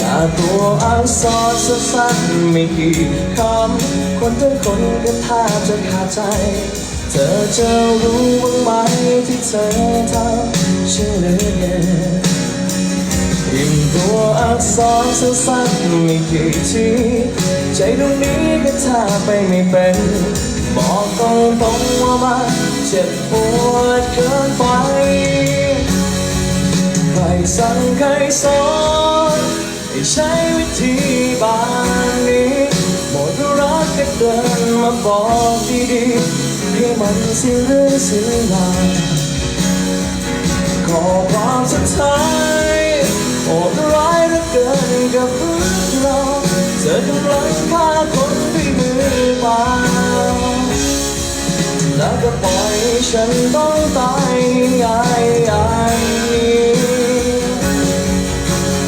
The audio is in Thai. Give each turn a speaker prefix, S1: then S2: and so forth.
S1: อย่าตัวอักษรสั้นๆไม่กี่คำคนเป็นคนก็แทบจะขาดใจ เธอจะรู้บ้างไหมที่เธอทำฉันเหลือเกินพิมตัวอักษรสั้นๆไม่กี่ทีใจตรงนี้ก็แทบไปไม่เป็นบอกตรงๆว่ามันเจ็บปวดเกินไปใครสั่งใครสอน ให้ใช้วิธีบานนี้หมดรักก็เดินมาบอกดีๆให้มันเสิเรื่องเสียลาขอความสุดท้ายโหดร้ายเหลือเกินกับเรื่องเราเธอกำลังฆ่าคนด้วยมือเปล่าแล้วก็ปล่อยให้ฉันต้องตายง่าย